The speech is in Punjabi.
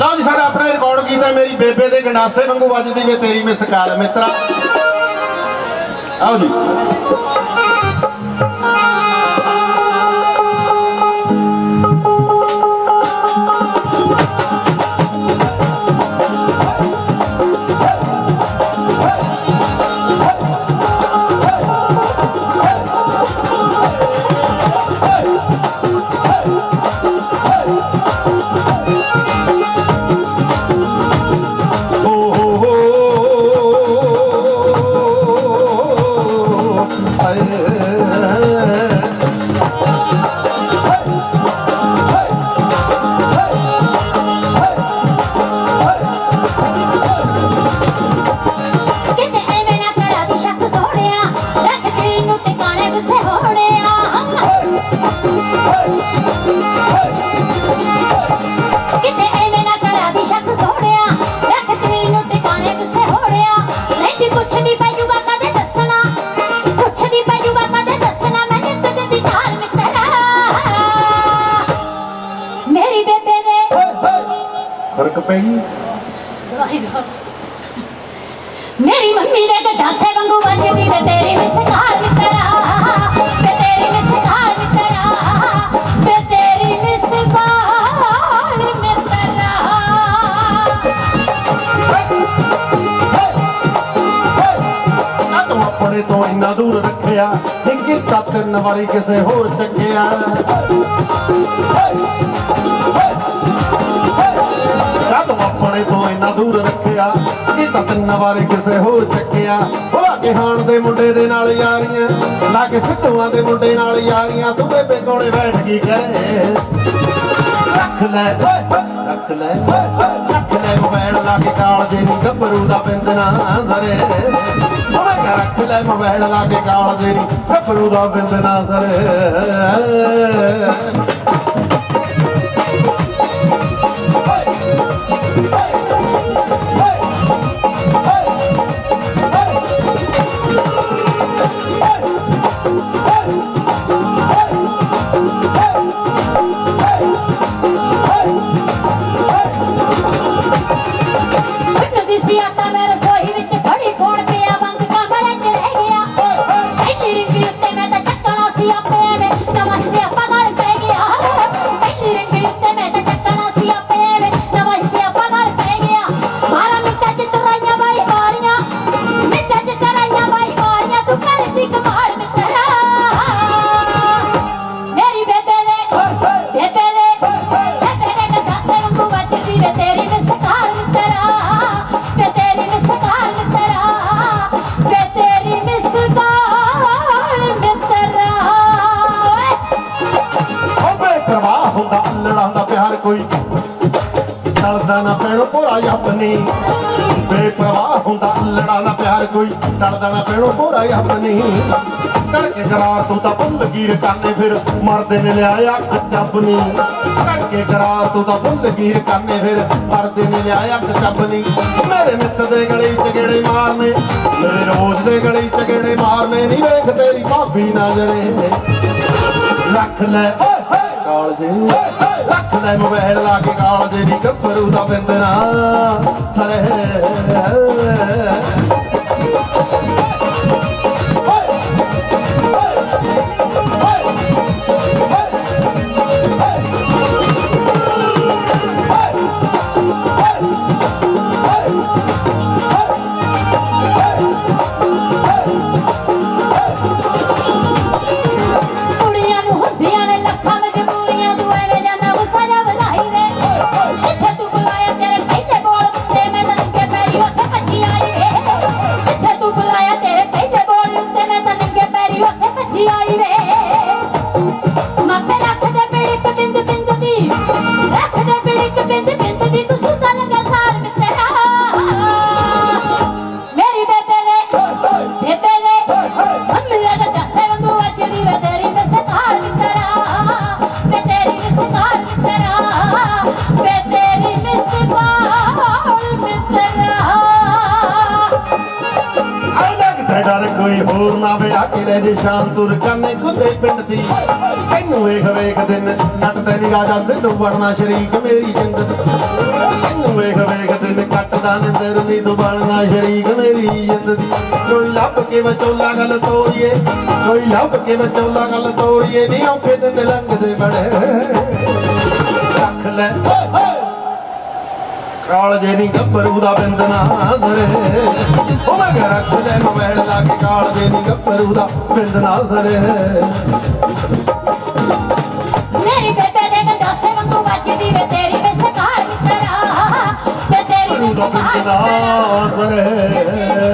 ਲਓ ਜੀ, ਸਾਡਾ ਆਪਣਾ ਰਿਕਾਰਡ ਕੀਤਾ ਮੇਰੀ ਬੇਬੇ ਦੇ ਗੰਡਾਸੇ ਵਾਂਗੂ ਵੱਜਦੀ ਵੇ ਤੇਰੀ ਮਿਸ ਕਾਲ ਮਿੱਤਰਾ। ਆਓ ਜੀ। ਹੋ ਕਿਤੇ ਐਵੇਂ ਨਾ ਕਰਾ ਦੀ ਸ਼ੱਕ ਸੋਹਣਿਆ ਰੱਖ ਦਿਲ ਨੂੰ ਟਿਕਾਣੇ ਗੁੱਸੇ ਹੋਣਿਆ। ਨਹੀਂ ਪੁੱਛਦੀ ਪੈ ਜੂਗਾ ਕਦੇ ਦੱਸਣਾ। ਪੁੱਛਦੀ ਪੈ ਜੂਗਾ ਕਦੇ ਦੱਸਣਾ ਮੈਂ ਨਿੱਤ ਦੀ ਚਾਲ ਮਿੱਤਰਾ। ਮੇਰੀ ਬੇਬੇ ਦੇ ਫ਼ਰਕ ਪੈ ਗਈ? ਮੇਰੀ ਮੰਮੀ ਵਾਂਗੂ ਵੇ ਤੇਰੀ ਮਿੱਤਰਾ। ਤੂੰ ਤੋਂ ਇੰਨਾ ਦੂਰ ਰੱਖਿਆ ਨਿੱਕੀ ਤਾਂ ਤਿੰਨ ਵਾਰੀ ਕਿਸੇ ਹੋਰ ਚੱਕਿਆ ਆ ਆਪਣੇ ਤੋਂ ਇੰਨਾ ਦੂਰ ਰੱਖਿਆ ਇਹ ਤਿੰਨ ਵਾਰੀ ਕਿਸੇ ਹੋਰ ਚੱਕਿਆ ਉਹ ਕੇ ਹਾਣ ਦੇ ਮੁੰਡੇ ਦੇ ਨਾਲ ਯਾਰੀਆਂ, ਲਾ ਕੇ ਸਿੱਧੂਆਂ ਦੇ ਮੁੰਡੇ ਨਾਲ ਯਾਰੀਆਂ, ਤੂੰ ਬੇਬੇ ਕੋਲੇ ਬੈਠ ਕੀ ਕਰੇ ਰੱਖ ਲੈ ਰੱਖ ਲੈ। ਲੈ ਮੋਬਾਈਲ ਲਾ ਕੇ ਕਾਲ ਦੇ ਨੀ ਗੱਭਰੂ ਦਾ ਬਿੰਦਨਾ ਸਰੇ। ਮੈਂ ਰੱਖ ਲੈ ਮੋਬਾਈਲ ਲਾ ਕੇ ਕਾਲ ਦੇ ਨੀ ਗੱਭਰੂ ਦਾ ਬਿੰਦਨਾ ਸਰੇ। দিয়া ਕੋਈ ਟਲਦਾ ਨਾ ਪੈਣੋ ਭੋਰਾ ਆਪਣੀ। ਬੇਪਰਵਾਹ ਹੁੰਦਾ ਅੱਲੜਾ ਦਾ ਪਿਆਰ ਕੋਈ। ਟਲਦਾ ਨਾ ਪੈਣੋ ਭੋਰਾ ਆਪਣੀ। ਕਰਕੇ ਕਰਾਰ ਤੂੰ ਤਾਂ ਭੁੱਲ ਗੀਰ ਕਰਨੇ ਫਿਰ। ਮਰਦੇ ਨੇ ਲਿਆਇਆ ਕੱਚਬਨੀ ਕਰਕੇ ਕਰਾਰ ਤੂੰ ਤਾਂ ਭੁੱਲ ਗੀਰ ਕਰਨੇ ਫਿਰ। ਮਰਦੇ ਨੇ ਲਿਆਇਆ ਕੱਚਬਨੀ ਮੇਰੇ ਮਿੱਤ ਦੇ ਗਲੇ ਚ ਗੇੜੇ ਮਾਰਨੇ। ਮੇਰੇ ਰੋਜ਼ ਦੇ ਗਲੇ ਚ ਗੇੜੇ ਮਾਰਨੇ। ਨਹੀਂ ਵੇਖ ਤੇਰੀ ਭਾਬੀ ਨਜ਼ਰੇ। ਰੱਖ ਲੈ ਕਾਲ ਦੇ ਰੱਖ ਲੈ ਮੋਬਾਈਲ ਲਾ ਕੇ ਕਾਲ ਦੇ ਨੀ ਗੱਭਰੂ ਦਾ ਬਿੰਦਨਾ ਸਰੇ Thank you. ਹੋਰ ਨਾ ਵਿਆਹ ਕੇ ਲੈ ਸ਼ਾਮ ਤੁਰ ਕਰਨੇ ਖੁਦੇ ਪਿੰਡ ਦੀ ਤੈਨੂੰ ਵੇਖ ਵੇਖ ਦਿਨ ਨੱਟ ਤੇ ਨੀ ਰਾਜਾ ਸਿੱਧੂ ਬਣਨਾ ਸ਼ਰੀਕ ਮੇਰੀ ਜਿੰਦ ਦੀ ਟਲਦਾ ਨਿੰਦਰ ਨੀ ਤੂੰ ਬਣਨਾ ਸ਼ਰੀਕ ਮੇਰੀ ਜਿੰਦ ਕੋਈ ਲੱਭ ਕੇ ਵਿਚੋਲਾ ਗੱਲ ਤੋਰੀਏ, ਕੋਈ ਲੱਭ ਕੇ ਵਿਚੋਲਾ ਗੱਲ ਤੋਰੀਏ, ਨੀ ਔਖੇ ਦਿਨ ਲੰਘਦੇ ਬੜੇ। ਰੱਖ ਲੈ। ਕਾਲਜੇ ਨੀ ਗੱਭਰੂ ਦਾ ਬਿੰਦਨਾ ਸਰੇ। ਉਹ ਮੈਂ ਕਿਹਾ ਰੱਖ ਲੈ ਮੋਬਾਈਲ ਲਾ ਕੇ ਕਾਲਜੇ ਨੀ ਗੱਭਰੂ ਦਾ ਬਿੰਦਨਾ ਸਰੇ। ਮੇਰੀ ਬੇਬੇ ਦੇ ਗੰਡਾਸੇ ਵਾਂਗੂ ਵੱਜਦੀ ਵੇ ਤੇਰੀ ਵਿੱਚ ਕਾਲ ਕਿਤਰਾ ਵੇ ਤੇਰੀ ਵਿੱਚ ਕਾਲ ਬਿੰਦਨਾ ਸਰੇ।